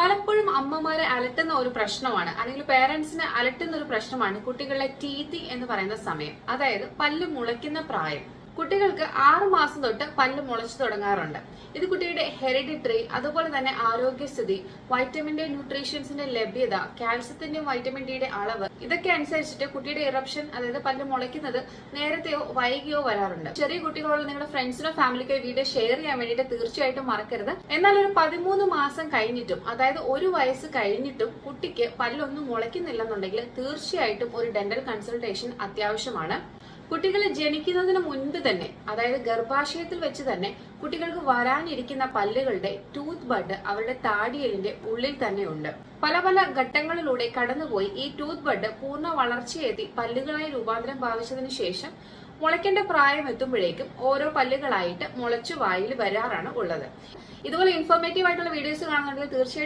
പലപ്പോഴും അമ്മമാരെ അലട്ടുന്ന ഒരു പ്രശ്നമാണ്. അല്ലെങ്കിൽ പേരൻസിനെ അലട്ടുന്ന ഒരു പ്രശ്നമാണ് കുട്ടികളുടെ ടീത്തി എന്ന് പറയുന്ന സമയം. അതായത് പല്ല് മുളയ്ക്കുന്ന പ്രായം. കുട്ടികൾക്ക് ആറു മാസം തൊട്ട് പല്ല് മുളച്ചു തുടങ്ങാറുണ്ട്. ഇത് കുട്ടിയുടെ ഹെറിഡിറ്ററി അതുപോലെ തന്നെ ആരോഗ്യസ്ഥിതി വൈറ്റമിന്റെ ന്യൂട്രീഷ്യൻസിന്റെ ലഭ്യത കാൽസ്യത്തിന്റെയും വൈറ്റമിൻ ഡിയുടെ അളവ് ഇതൊക്കെ അനുസരിച്ചിട്ട് കുട്ടിയുടെ ഇറപ്ഷൻ അതായത് പല്ല് മുളയ്ക്കുന്നത് നേരത്തെയോ വൈകിയോ വരാറുണ്ട്. ചെറിയ കുട്ടികളോട് നിങ്ങളുടെ ഫ്രണ്ട്സിനോ ഫാമിലിക്കോ വീഡിയോ ഷെയർ ചെയ്യാൻ വേണ്ടിയിട്ട് തീർച്ചയായിട്ടും മറക്കരുത്. എന്നാൽ ഒരു പതിമൂന്ന് മാസം കഴിഞ്ഞിട്ടും അതായത് ഒരു വയസ്സ് കഴിഞ്ഞിട്ടും കുട്ടിക്ക് പല്ലൊന്നും മുളയ്ക്കുന്നില്ലെന്നുണ്ടെങ്കിൽ തീർച്ചയായിട്ടും ഒരു ഡെന്റൽ കൺസൾട്ടേഷൻ അത്യാവശ്യമാണ്. കുട്ടികൾ ജനിക്കുന്നതിന് മുൻപ് തന്നെ അതായത് ഗർഭാശയത്തിൽ വെച്ച് തന്നെ കുട്ടികൾക്ക് വരാനിരിക്കുന്ന പല്ലുകളുടെ ടൂത്ത് ബഡ് അവരുടെ താടിയലിന്റെ ഉള്ളിൽ തന്നെ ഉണ്ട്. പല പല ഘട്ടങ്ങളിലൂടെ കടന്നുപോയി ഈ ടൂത്ത് ബഡ് പൂർണ വളർച്ചയെത്തി പല്ലുകളായി രൂപാന്തരം ഭാവിച്ചതിന് ശേഷം മുളയ്ക്കേണ്ട പ്രായം എത്തുമ്പോഴേക്കും ഓരോ പല്ലുകളായിട്ട് മുളച്ചു വായിൽ വരാറാണ് ഉള്ളത്. ഇതുപോലെ ഇൻഫോർമേറ്റീവ് ആയിട്ടുള്ള വീഡിയോസ് കാണുന്നുണ്ടെങ്കിൽ തീർച്ചയായിട്ടും